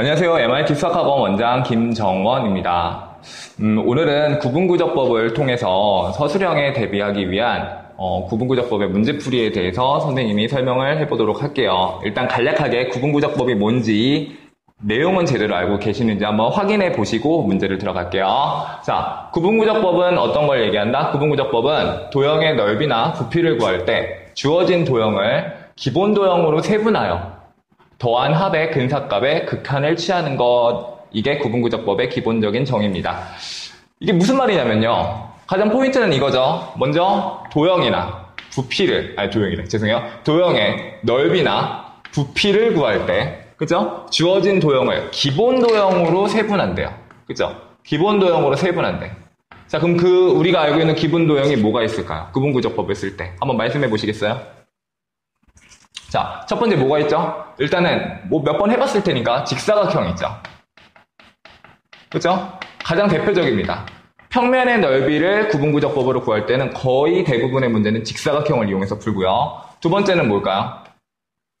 안녕하세요. MIT 수학학원 원장 김정원입니다. 음, 오늘은 구분구적법을 통해서 서술형에 대비하기 위한 어, 구분구적법의 문제풀이에 대해서 선생님이 설명을 해보도록 할게요. 일단 간략하게 구분구적법이 뭔지 내용은 제대로 알고 계시는지 한번 확인해 보시고 문제를 들어갈게요. 자, 구분구적법은 어떤 걸 얘기한다? 구분구적법은 도형의 넓이나 부피를 구할 때 주어진 도형을 기본 도형으로 세분하여 더한 합의 근사값의 극한을 취하는 것 이게 구분구적법의 기본적인 정의입니다. 이게 무슨 말이냐면요. 가장 포인트는 이거죠. 먼저 도형이나 부피를 아니 도형이래 죄송해요. 도형의 넓이나 부피를 구할 때 그죠? 주어진 도형을 기본 도형으로 세분한대요. 그죠? 기본 도형으로 세분한대. 자, 그럼 그 우리가 알고 있는 기본 도형이 뭐가 있을까요? 구분구적법을 쓸 때. 한번 말씀해 보시겠어요? 자, 첫 번째 뭐가 있죠? 일단은 뭐 몇 번 해봤을 테니까 직사각형 있죠. 그죠? 가장 대표적입니다. 평면의 넓이를 구분구적법으로 구할 때는 거의 대부분의 문제는 직사각형을 이용해서 풀고요. 두 번째는 뭘까요?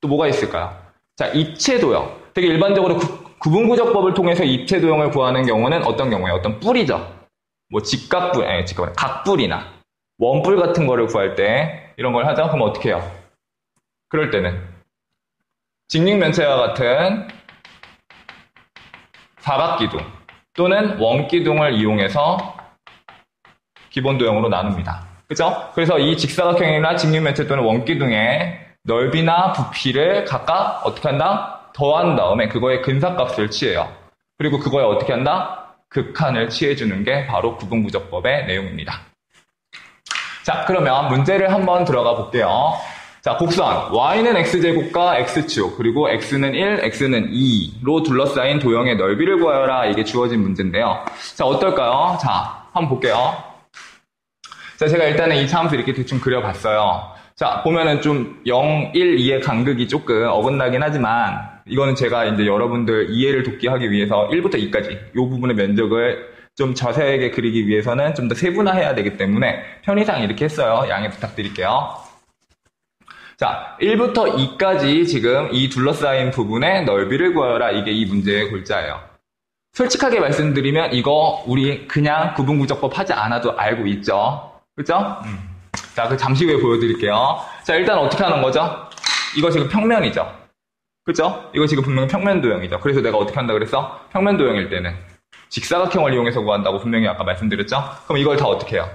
또 뭐가 있을까요? 자, 입체도형. 되게 일반적으로 구, 분구적법을 통해서 입체도형을 구하는 경우는 어떤 경우에 어떤 뿔이죠. 뭐 직각뿔, 아니 직각 각뿔이나 원뿔 같은 거를 구할 때 이런 걸 하죠. 그럼 어떻게 해요? 그럴 때는 직육면체와 같은 사각기둥 또는 원기둥을 이용해서 기본 도형으로 나눕니다. 그죠? 그래서 이 직사각형이나 직육면체 또는 원기둥의 넓이나 부피를 각각 어떻게 한다? 더한 다음에 그거의 근사값을 취해요. 그리고 그거에 어떻게 한다? 극한을 취해주는 게 바로 구분구적법의 내용입니다. 자, 그러면 문제를 한번 들어가 볼게요. 자, 곡선. y는 x제곱과 x축, 그리고 x는 1, x는 2로 둘러싸인 도형의 넓이를 구하여라. 이게 주어진 문제인데요. 자, 어떨까요? 자, 한번 볼게요. 자, 제가 일단은 이 차함수 이렇게 대충 그려봤어요. 자, 보면은 좀 0, 1, 2의 간극이 조금 어긋나긴 하지만 이거는 제가 이제 여러분들 이해를 돕기 하기 위해서 1부터 2까지 이 부분의 면적을 좀 자세하게 그리기 위해서는 좀 더 세분화해야 되기 때문에 편의상 이렇게 했어요. 양해 부탁드릴게요. 자, 1부터 2까지 지금 이 둘러싸인 부분의 넓이를 구하라. 이게 이 문제의 골자예요. 솔직하게 말씀드리면 이거 우리 그냥 구분구적법 하지 않아도 알고 있죠. 그죠? 음. 자, 그 잠시 후에 보여드릴게요. 자, 일단 어떻게 하는 거죠? 이거 지금 평면이죠. 그죠? 이거 지금 분명히 평면 도형이죠. 그래서 내가 어떻게 한다 그랬어? 평면 도형일 때는 직사각형을 이용해서 구한다고 분명히 아까 말씀드렸죠? 그럼 이걸 다 어떻게 해요?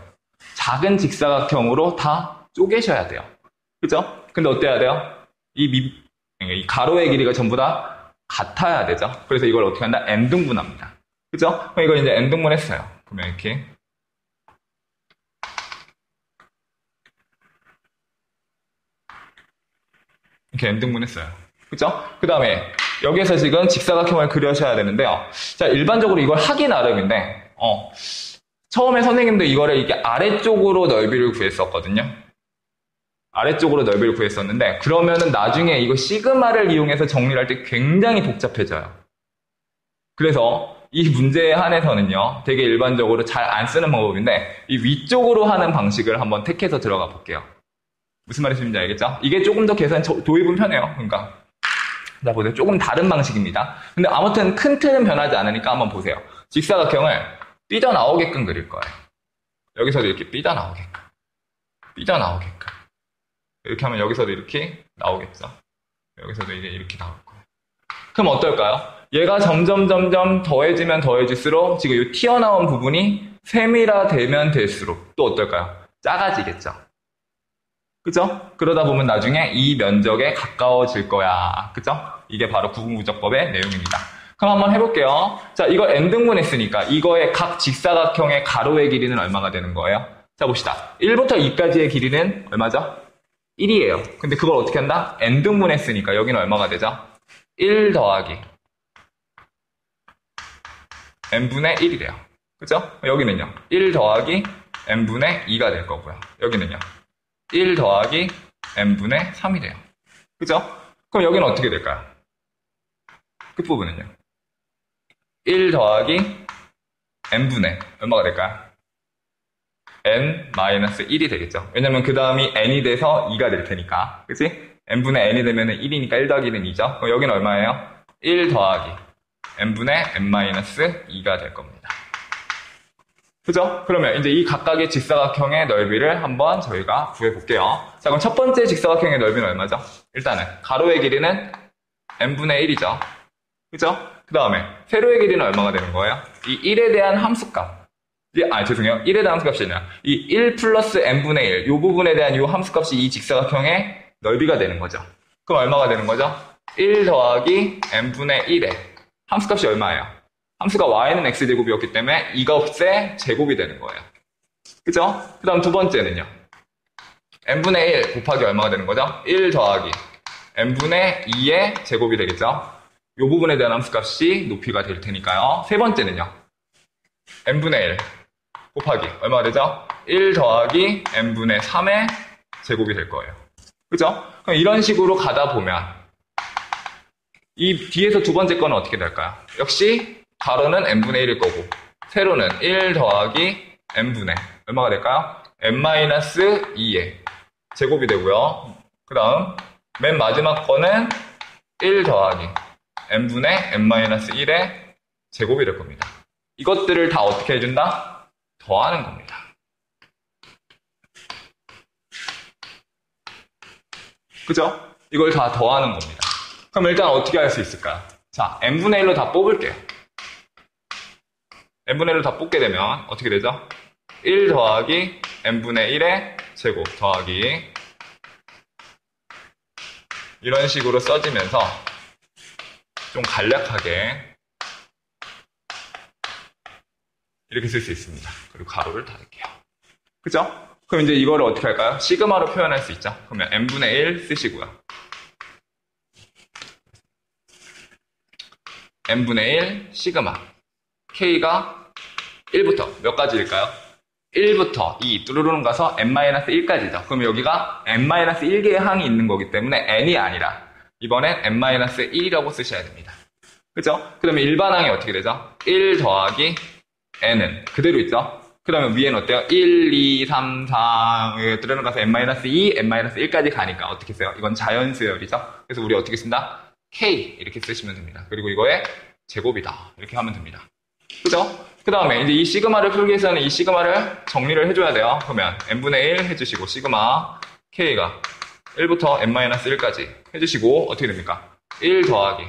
작은 직사각형으로 다 쪼개셔야 돼요. 그죠? 근데 어때야 돼요? 이, 미, 이 가로의 길이가 전부 다 같아야 되죠? 그래서 이걸 어떻게 한다? n등분합니다. 그죠? 그럼 이걸 이제 n등분 했어요. 그러면 이렇게 이렇게 n등분 했어요. 그죠? 그 다음에 여기에서 지금 직사각형을 그려셔야 되는데요. 자, 일반적으로 이걸 하기 나름인데, 어, 처음에 선생님도 이거를 이게 아래쪽으로 넓이를 구했었거든요. 아래쪽으로 넓이를 구했었는데, 그러면은 나중에 이거 시그마를 이용해서 정리를 할 때 굉장히 복잡해져요. 그래서 이 문제에 한해서는요, 되게 일반적으로 잘 안 쓰는 방법인데, 이 위쪽으로 하는 방식을 한번 택해서 들어가 볼게요. 무슨 말인지 알겠죠? 이게 조금 더 계산 도입은 편해요. 그러니까 자 보세요. 조금 다른 방식입니다. 근데 아무튼 큰 틀은 변하지 않으니까 한번 보세요. 직사각형을 삐져나오게끔 그릴 거예요. 여기서도 이렇게 삐져나오게끔. 삐져나오게끔. 이렇게 하면 여기서도 이렇게 나오겠죠. 여기서도 이제 이렇게 나올 거예요. 그럼 어떨까요? 얘가 점점 점점 더해지면 더해질수록 지금 이 튀어나온 부분이 세밀화되면 될수록 또 어떨까요? 작아지겠죠. 그죠? 그러다 보면 나중에 이 면적에 가까워질 거야. 그죠? 이게 바로 구분구적법의 내용입니다. 그럼 한번 해볼게요. 자, 이거 n등분 했으니까 이거의 각 직사각형의 가로의 길이는 얼마가 되는 거예요? 자, 봅시다. 1부터 2까지의 길이는 얼마죠? 1이에요. 근데 그걸 어떻게 한다? n등분 했으니까 여기는 얼마가 되죠? 1 더하기 n분의 1이래요. 그죠? 여기는요. 1 더하기 n분의 2가 될 거고요. 여기는요. 1 더하기 n분의 3이 돼요. 그죠? 그럼 여기는 어떻게 될까요? 끝부분은요. 1 더하기 n분의 얼마가 될까요? N-1이 되겠죠. 왜냐면 그 다음이 n이 돼서 2가 될 테니까. 그치? n분의 n이 되면 1이니까 1 더하기 는 2죠. 그럼 여기는 얼마예요? 1 더하기 n분의 n-2가 될 겁니다. 그죠? 그러면 이제 이 각각의 직사각형의 넓이를 한번 저희가 구해볼게요. 자, 그럼 첫 번째 직사각형의 넓이는 얼마죠? 일단은 가로의 길이는 n분의 1이죠. 그죠? 그 다음에 세로의 길이는 얼마가 되는 거예요? 이 1에 대한 함수값. 아, 죄송해요. 1에 대한 함수값이 아니라 이 1 플러스 n분의 1, 이 부분에 대한 이 함수값이 이 직사각형의 넓이가 되는 거죠. 그럼 얼마가 되는 거죠? 1 더하기 n분의 1에 함수값이 얼마예요? 함수가 y는 x제곱이었기 때문에 이것의 제곱이 되는 거예요. 그죠? 그 다음 두 번째는요. n분의 1 곱하기 얼마가 되는 거죠? 1 더하기 n분의 2의 제곱이 되겠죠? 이 부분에 대한 함수값이 높이가 될 테니까요. 세 번째는요. n분의 1 곱하기 얼마가 되죠? 1 더하기 n분의 3의 제곱이 될 거예요. 그죠? 그럼 이런 식으로 가다 보면 이 뒤에서 두 번째 거는 어떻게 될까요? 역시 가로는 n분의 1일 거고 세로는 1 더하기 n분의 얼마가 될까요? n-2의 제곱이 되고요. 그 다음 맨 마지막 거는 1 더하기 n분의 n-1의 제곱이 될 겁니다. 이것들을 다 어떻게 해준다? 더하는 겁니다. 그죠? 이걸 다 더하는 겁니다. 그럼 일단 어떻게 할 수 있을까요? 자, n분의 1로 다 뽑을게요. n분의 1로 다 뽑게 되면 어떻게 되죠? 1 더하기 n분의 1의 제곱 더하기 이런 식으로 써지면서 좀 간략하게 이렇게 쓸 수 있습니다. 그리고 가로를 닫을게요. 그죠? 그럼 이제 이거를 어떻게 할까요? 시그마로 표현할 수 있죠. 그러면 n분의 1 쓰시고요. n분의 1 시그마 k가 1부터 몇 가지일까요? 1부터 2 뚜루루는 가서 n-1까지죠. 그럼 여기가 n-1개의 항이 있는 거기 때문에 n이 아니라 이번엔 n-1이라고 쓰셔야 됩니다. 그죠? 그러면 일반 항이 어떻게 되죠? 1 더하기 n은 그대로 있죠? 그 다음에 위에는 어때요? 1, 2, 3, 4 들어가서 n-2, n-1까지 가니까 어떻게 써요? 이건 자연수열이죠? 그래서 우리 어떻게 쓴다? k 이렇게 쓰시면 됩니다. 그리고 이거의 제곱이다. 이렇게 하면 됩니다. 그죠? 그 다음에 이제 이 시그마를 풀기 위해서는 이 시그마를 정리를 해줘야 돼요. 그러면 n분의 1 해주시고 시그마 k가 1부터 n-1까지 해주시고 어떻게 됩니까? 1 더하기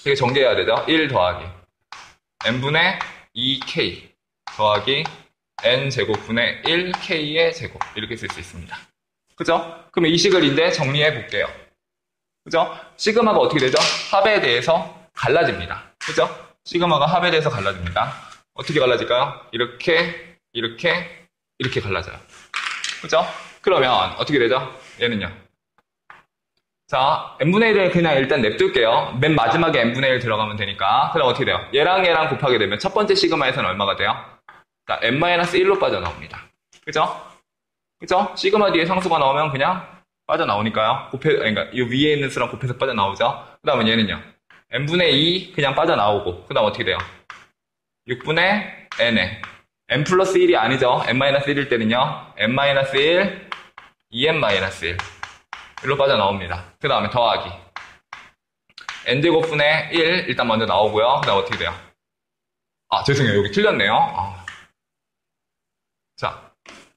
이게 전개해야 되죠? 1 더하기 n분의 2k 더하기 n제곱분의 1k의 제곱 이렇게 쓸 수 있습니다. 그죠? 그럼 이 식을 이제 정리해 볼게요. 그죠? 시그마가 어떻게 되죠? 합에 대해서 갈라집니다. 그죠? 시그마가 합에 대해서 갈라집니다. 어떻게 갈라질까요? 이렇게, 이렇게, 이렇게 갈라져요. 그죠? 그러면 어떻게 되죠? 얘는요. 자, n분의 1을 그냥 일단 냅둘게요. 맨 마지막에 n분의 1 들어가면 되니까. 그럼 어떻게 돼요? 얘랑 얘랑 곱하게 되면 첫 번째 시그마에서는 얼마가 돼요? 자, n-1로 빠져나옵니다. 그죠? 그죠? 시그마 뒤에 상수가 나오면 그냥 빠져나오니까요. 곱해, 그러니까 이 위에 있는 수랑 곱해서 빠져나오죠. 그 다음에 얘는요. n분의 2 그냥 빠져나오고 그 다음 어떻게 돼요? 6분의 n에 n 플러스 1이 아니죠. n-1일 때는요. n-1, 2n-1 1로 빠져나옵니다. 그 다음에 더하기 n제곱분의 1 일단 먼저 나오고요. 그 다음 어떻게 돼요? 아 죄송해요. 여기 틀렸네요. 아. 자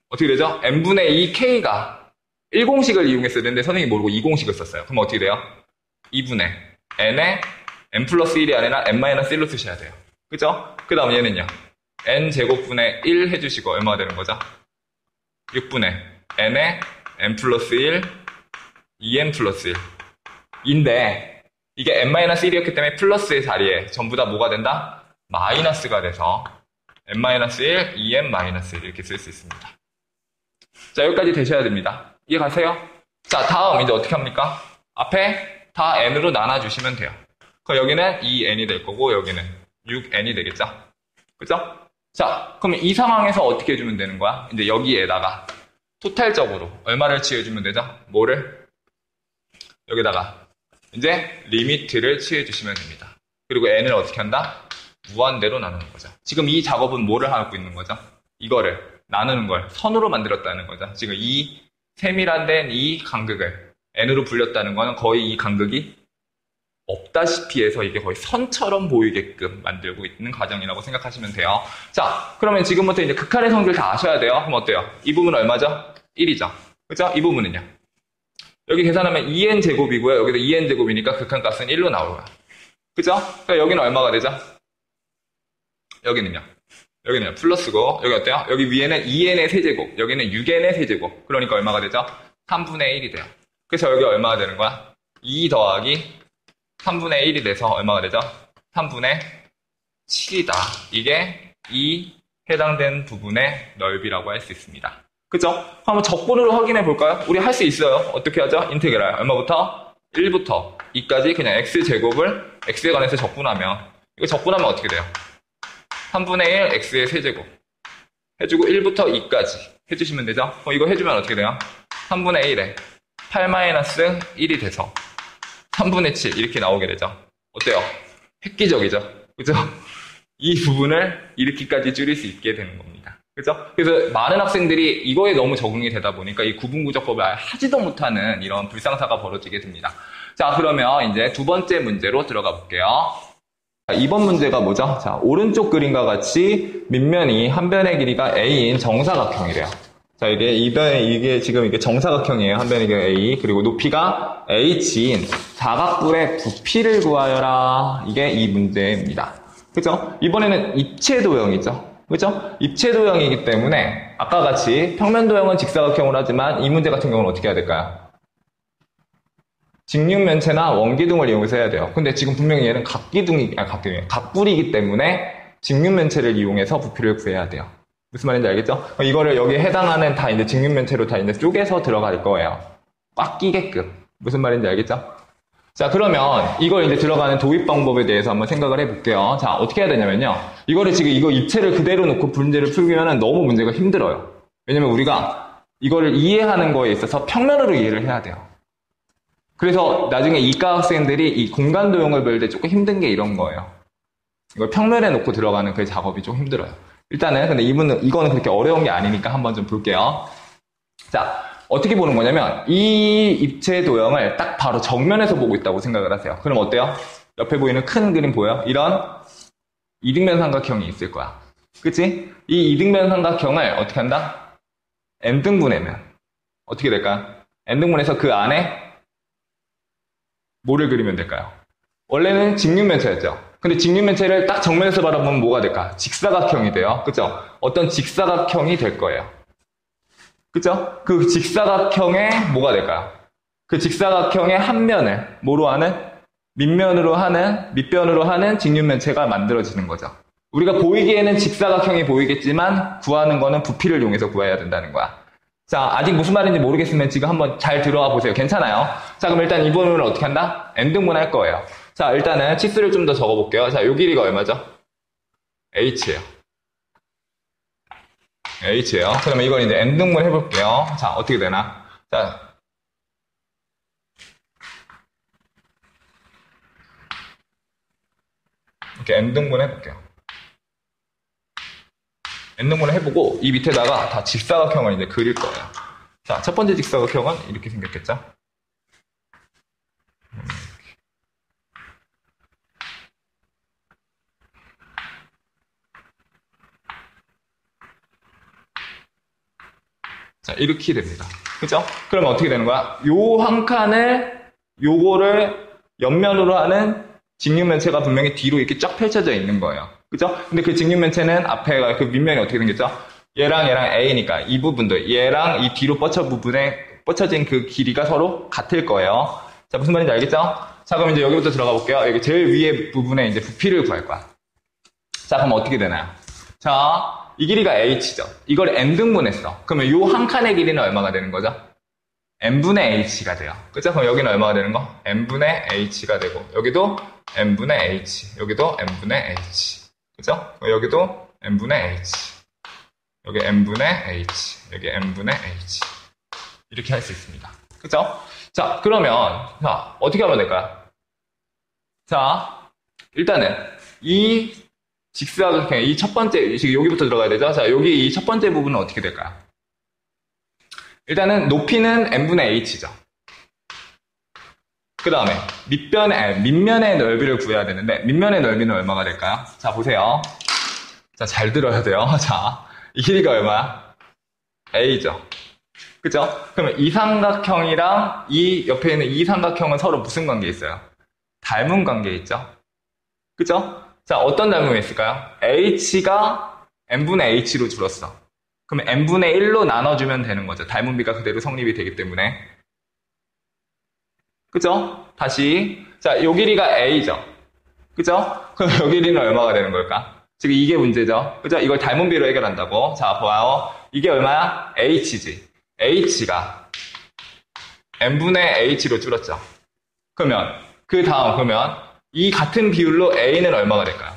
어떻게 되죠? n분의 2k가 1공식을 이용했어야 되는데 선생님이 모르고 2공식을 썼어요. 그럼 어떻게 돼요? 2분의 n에 n 플러스 1이 아니라 n-1로 쓰셔야 돼요. 그죠? 그 다음 얘는요. n제곱분의 1 해주시고 얼마가 되는 거죠? 6분의 n에 n 플러스 1, 2n 플러스 1. 인데 이게 n-1이었기 때문에 플러스의 자리에 전부 다 뭐가 된다? 마이너스가 돼서 n-1, 2n-1 이렇게 쓸 수 있습니다. 자, 여기까지 되셔야 됩니다. 이해 가세요? 자, 다음 이제 어떻게 합니까? 앞에 다 n으로 나눠주시면 돼요. 그럼 여기는 2n이 될 거고 여기는 6n이 되겠죠? 그죠? 자, 그러면 이 상황에서 어떻게 해주면 되는 거야? 이제 여기에다가 토탈적으로 얼마를 취해주면 되죠? 뭐를? 여기다가 이제 리미트를 취해주시면 됩니다. 그리고 n을 어떻게 한다? 무한대로 나누는 거죠. 지금 이 작업은 뭐를 하고 있는 거죠? 이거를 나누는 걸 선으로 만들었다는 거죠. 지금 이 세밀화된 이 간극을 n으로 불렸다는 거는 거의 이 간극이 없다시피 해서 이게 거의 선처럼 보이게끔 만들고 있는 과정이라고 생각하시면 돼요. 자, 그러면 지금부터 이제 극한의 성질 다 아셔야 돼요. 그럼 어때요? 이 부분 얼마죠? 1이죠. 그죠? 이 부분은요. 여기 계산하면 2n 제곱이고요. 여기도 2n 제곱이니까 극한 값은 1로 나오고요. 그죠? 그러니까 여기는 얼마가 되죠? 여기는요. 여기는 플러스고 여기 어때요? 여기 위에는 2n의 세제곱, 여기는 6n의 세제곱. 그러니까 얼마가 되죠? 3분의 1이 돼요. 그래서 여기 얼마가 되는 거야? 2 더하기 3분의 1이 돼서 얼마가 되죠? 3분의 7이다. 이게 이 해당된 부분의 넓이라고 할 수 있습니다. 그죠? 한번 적분으로 확인해 볼까요? 우리 할 수 있어요. 어떻게 하죠? 인테그랄. 얼마부터? 1부터 2까지 그냥 x제곱을 x에 관해서 적분하면 이거 적분하면 어떻게 돼요? 3분의 1 x의 세제곱 해주고 1부터 2까지 해주시면 되죠? 어, 이거 해주면 어떻게 돼요? 3분의 1에 8-1이 돼서 3분의 7 이렇게 나오게 되죠. 어때요? 획기적이죠. 그죠? 이 부분을 이렇게까지 줄일 수 있게 되는 겁니다. 그죠? 그래서 많은 학생들이 이거에 너무 적응이 되다 보니까 이 구분구조법을 하지도 못하는 이런 불상사가 벌어지게 됩니다. 자, 그러면 이제 두 번째 문제로 들어가 볼게요. 자, 이번 문제가 뭐죠? 자, 오른쪽 그림과 같이 밑면이 한 변의 길이가 a인 정사각형이래요. 자, 이게 이변 이게 지금 이게 정사각형이에요. 한 변의 길이가 a 그리고 높이가 h인 사각뿔의 부피를 구하여라. 이게 이 문제입니다. 그죠? 이번에는 입체 도형이죠. 그죠? 입체 도형이기 때문에 아까 같이 평면 도형은 직사각형으로 하지만 이 문제 같은 경우는 어떻게 해야 될까요? 직육면체나 원기둥을 이용해서 해야 돼요. 근데 지금 분명히 얘는 각기둥이, 아, 각기둥이, 각뿔이기 때문에 직육면체를 이용해서 부피를 구해야 돼요. 무슨 말인지 알겠죠? 이거를 여기에 해당하는 다 이제 직육면체로 다 이제 쪼개서 들어갈 거예요. 꽉 끼게끔. 무슨 말인지 알겠죠? 자, 그러면 이걸 이제 들어가는 도입 방법에 대해서 한번 생각을 해볼게요. 자, 어떻게 해야 되냐면요. 이거를 지금 이거 입체를 그대로 놓고 문제를 풀기면 너무 문제가 힘들어요. 왜냐면 우리가 이거를 이해하는 거에 있어서 평면으로 이해를 해야 돼요. 그래서 나중에 이과 학생들이 이 공간 도형을 배울 때 조금 힘든 게 이런 거예요. 이걸 평면에 놓고 들어가는 그 작업이 좀 힘들어요. 일단은 근데 이분은 이거는 그렇게 어려운 게 아니니까 한번 좀 볼게요. 자, 어떻게 보는 거냐면 이 입체 도형을 딱 바로 정면에서 보고 있다고 생각을 하세요. 그럼 어때요? 옆에 보이는 큰 그림 보여? 이런 이등변 삼각형이 있을 거야. 그치? 이 이등변 삼각형을 어떻게 한다? n등분해면 어떻게 될까요? n등분해서 그 안에 뭐를 그리면 될까요? 원래는 직육면체였죠. 근데 직육면체를 딱 정면에서 바라보면 뭐가 될까? 직사각형이 돼요. 그죠? 어떤 직사각형이 될 거예요. 그죠? 그 직사각형의 뭐가 될까요? 그 직사각형의 한 면을 뭐로 하는? 밑면으로 하는, 밑변으로 하는 직육면체가 만들어지는 거죠. 우리가 보이기에는 직사각형이 보이겠지만 구하는 거는 부피를 이용해서 구해야 된다는 거야. 자, 아직 무슨 말인지 모르겠으면 지금 한번 잘 들어와 보세요. 괜찮아요? 자, 그럼 일단 이 부분을 어떻게 한다? n등분 할 거예요. 자, 일단은 치수를 좀 더 적어 볼게요. 자, 요 길이가 얼마죠? h예요. h예요. 그러면 이걸 이제 n등분 해볼게요. 자, 어떻게 되나? 자, 이렇게 n등분 해볼게요. N등분을 해보고 이 밑에다가 다 직사각형을 이제 그릴 거예요. 자, 첫 번째 직사각형은 이렇게 생겼겠죠? 자, 이렇게 됩니다. 그죠? 그러면 어떻게 되는 거야? 요 한 칸을, 요거를 옆면으로 하는 직육면체가 분명히 뒤로 이렇게 쫙 펼쳐져 있는 거예요. 그죠? 근데 그 직육면체는 앞에가 그 밑면이 어떻게 생겼죠? 얘랑 얘랑 A니까 이 부분도 얘랑 이 뒤로 뻗쳐 부분에 뻗쳐진 그 길이가 서로 같을 거예요. 자, 무슨 말인지 알겠죠? 자, 그럼 이제 여기부터 들어가 볼게요. 여기 제일 위에 부분에 이제 부피를 구할 거야. 자, 그럼 어떻게 되나요? 자, 이 길이가 h죠. 이걸 n등분했어. 그러면 요 한 칸의 길이는 얼마가 되는 거죠? n분의 h가 돼요. 그죠? 그럼 여기는 얼마가 되는 거? n분의 h가 되고 여기도 n분의 h, 여기도 n분의 h. 그죠? 여기도 n분의 h. 여기 n분의 h, 여기 n분의 h. 이렇게 할 수 있습니다. 그죠? 자, 그러면 자, 어떻게 하면 될까요? 자, 일단은 이 직사각형 이 첫 번째 지금 여기부터 들어가야 되죠. 자, 여기 이 첫 번째 부분은 어떻게 될까요? 일단은 높이는 n분의 h죠. 그 다음에 밑변의, 밑면의 넓이를 구해야 되는데, 밑면의 넓이는 얼마가 될까요? 자, 보세요. 자, 잘 들어야 돼요. 자, 이 길이가 얼마야? A죠. 그죠? 그러면 이 삼각형이랑 이 옆에 있는 이 삼각형은 서로 무슨 관계 있어요? 닮은 관계 있죠? 그죠? 자, 어떤 닮음이 있을까요? h가 n분의 h로 줄었어. 그러면 n분의 1로 나눠주면 되는 거죠. 닮은 비가 그대로 성립이 되기 때문에. 그죠? 다시. 자, 요 길이가 a죠. 그죠? 그럼 요 길이는 얼마가 되는 걸까? 지금 이게 문제죠. 그죠? 이걸 닮은 비로 해결한다고. 자, 봐요. 이게 얼마야? h지. h가 n분의 h로 줄었죠. 그러면 그 다음 그러면 이 같은 비율로 a는 얼마가 될까요?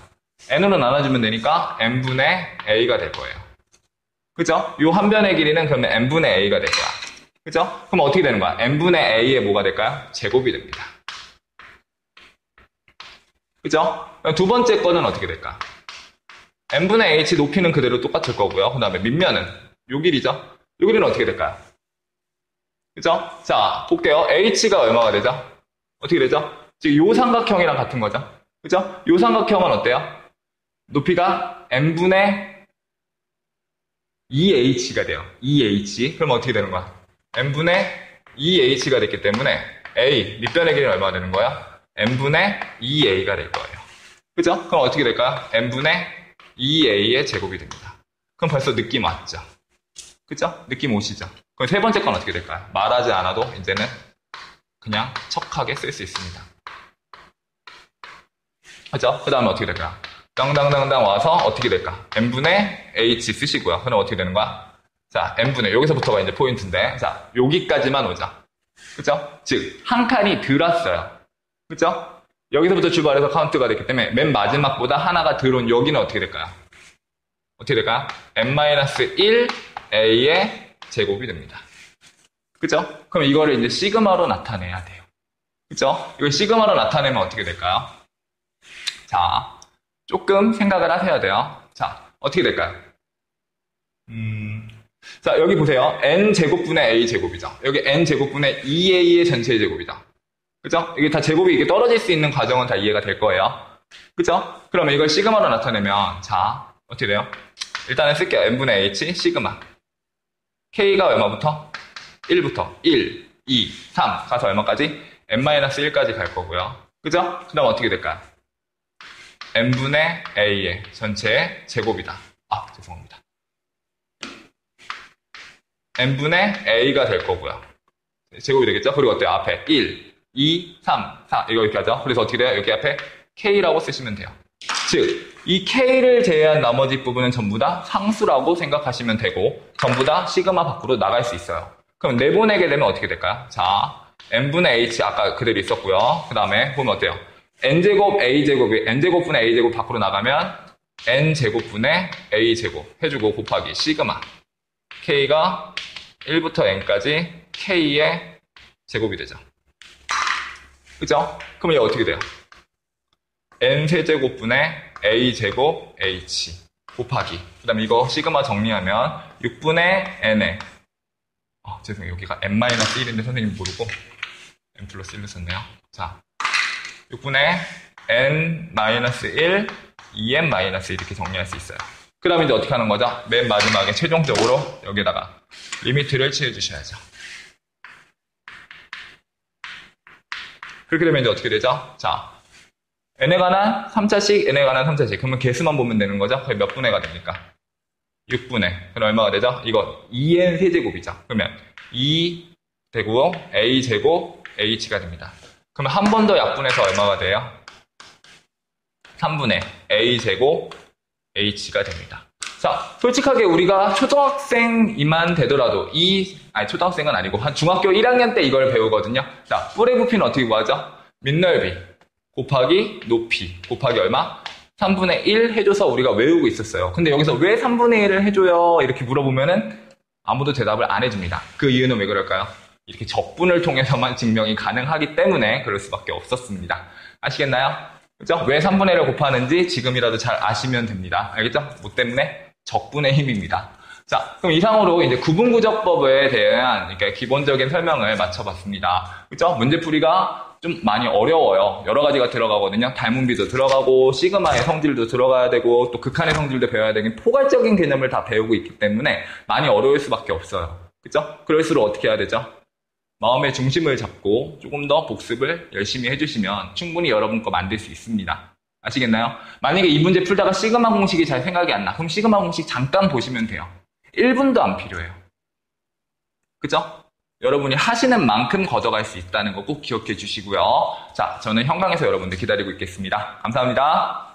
n으로 나눠주면 되니까 n분의 a가 될 거예요. 그죠? 요한 변의 길이는 그러면 n분의 a가 될 거야. 그죠? 그럼 어떻게 되는 거야? n분의 a의 뭐가 될까요? 제곱이 됩니다. 그죠? 두 번째 거는 어떻게 될까? n분의 h 높이는 그대로 똑같을 거고요. 그 다음에 밑면은 요 길이죠? 요 길이는 어떻게 될까요? 그죠? 자, 볼게요. h가 얼마가 되죠? 어떻게 되죠? 지금 요 삼각형이랑 같은 거죠. 그죠? 요 삼각형은 어때요? 높이가 n분의 2h가 돼요. 2h. 그럼 어떻게 되는 거야? N분의 2h가 됐기 때문에 a, 밑변의 길이는 얼마가 되는 거야? n분의 2a가 될 거예요. 그죠? 그럼 어떻게 될까요? n분의 2a의 제곱이 됩니다. 그럼 벌써 느낌 왔죠? 그죠? 느낌 오시죠? 그럼 세 번째 건 어떻게 될까요? 말하지 않아도 이제는 그냥 척하게 쓸 수 있습니다. 그죠? 그 다음에 어떻게 될까요? 땅땅땅땅 와서 어떻게 될까? n분의 h 쓰시고요. 그럼 어떻게 되는 거야? 자, n분의 여기서부터가 이제 포인트인데 자, 여기까지만 오자. 그죠? 즉, 한 칸이 들었어요. 그죠? 여기서부터 출발해서 카운트가 됐기 때문에 맨 마지막보다 하나가 들어온 여기는 어떻게 될까요? 어떻게 될까요? n-1a의 제곱이 됩니다. 그죠? 그럼 이거를 이제 시그마로 나타내야 돼요. 그죠? 이걸 시그마로 나타내면 어떻게 될까요? 자, 조금 생각을 하셔야 돼요. 자, 어떻게 될까요? 음, 자, 여기 보세요. n제곱분의 a제곱이죠. 여기 n제곱분의 2a의 전체 제곱이죠. 그죠? 이게 다 제곱이 이게 떨어질 수 있는 과정은 다 이해가 될 거예요. 그죠? 그러면 이걸 시그마로 나타내면, 자, 어떻게 돼요? 일단은 쓸게요. n분의 h, 시그마. k가 얼마부터? 1부터 1, 2, 3 가서 얼마까지? n-1까지 갈 거고요. 그죠? 그 다음 어떻게 될까요? n분의 a의 전체 제곱이다. 아, 죄송합니다. N분의 a가 될 거고요. 제곱이 되겠죠? 그리고 어때요? 앞에 1, 2, 3, 4 이거 이렇게 하죠. 그래서 어떻게 돼요? 여기 앞에 k라고 쓰시면 돼요. 즉, 이 k를 제외한 나머지 부분은 전부 다 상수라고 생각하시면 되고 전부 다 시그마 밖으로 나갈 수 있어요. 그럼 내보내게 되면 어떻게 될까요? 자, n분의 h 아까 그대로 있었고요. 그 다음에 보면 어때요? n제곱 a제곱이 n제곱분의 a제곱 밖으로 나가면 n제곱분의 a제곱 해주고 곱하기 시그마 k가 1부터 n까지 k의 제곱이 되죠. 그죠? 그럼 얘 어떻게 돼요? n세제곱분의 a제곱 h 곱하기 그 다음에 이거 시그마 정리하면 6분의 n에 어, 죄송해요 여기가 n-1인데 선생님 모르고 n 플러스 1로 썼네요 자 6분의 n-1, 2n-1 이렇게 정리할 수 있어요. 그 다음에 이제 어떻게 하는 거죠? 맨 마지막에 최종적으로 여기다가 리미트를 취해주셔야죠. 그렇게 되면 이제 어떻게 되죠? 자, n에 관한 3차식, n에 관한 3차식. 그러면 개수만 보면 되는 거죠? 거의 몇 분의가 됩니까? 6분의. 그럼 얼마가 되죠? 이거 2n 세제곱이죠. 그러면 2 되고 a 제곱 h가 됩니다. 그러면 한 번 더 약분해서 얼마가 돼요? 3분의 a제곱 h가 됩니다. 자, 솔직하게 우리가 초등학생이만 되더라도 이 아니 초등학생은 아니고 한 중학교 1학년 때 이걸 배우거든요. 자, 뿔의 부피는 어떻게 구하죠? 밑넓이 곱하기 높이 곱하기 얼마? 3분의 1 해줘서 우리가 외우고 있었어요. 근데 여기서 왜 3분의 1을 해줘요? 이렇게 물어보면은 아무도 대답을 안 해줍니다. 그 이유는 왜 그럴까요? 이렇게 적분을 통해서만 증명이 가능하기 때문에 그럴 수밖에 없었습니다. 아시겠나요? 그죠? 왜 3분의 1을 곱하는지 지금이라도 잘 아시면 됩니다. 알겠죠? 뭐 때문에? 적분의 힘입니다. 자, 그럼 이상으로 이제 구분구적법에 대한 이렇게 기본적인 설명을 마쳐봤습니다. 그죠? 문제풀이가 좀 많이 어려워요. 여러 가지가 들어가거든요. 닮은비도 들어가고 시그마의 성질도 들어가야 되고 또 극한의 성질도 배워야 되긴 포괄적인 개념을 다 배우고 있기 때문에 많이 어려울 수밖에 없어요. 그죠? 그럴수록 어떻게 해야 되죠? 마음의 중심을 잡고 조금 더 복습을 열심히 해주시면 충분히 여러분 거 만들 수 있습니다. 아시겠나요? 만약에 이 문제 풀다가 시그마 공식이 잘 생각이 안 나. 그럼 시그마 공식 잠깐 보시면 돼요. 1분도 안 필요해요. 그죠? 여러분이 하시는 만큼 걷어갈 수 있다는 거 꼭 기억해 주시고요. 자, 저는 형광에서 여러분들 기다리고 있겠습니다. 감사합니다.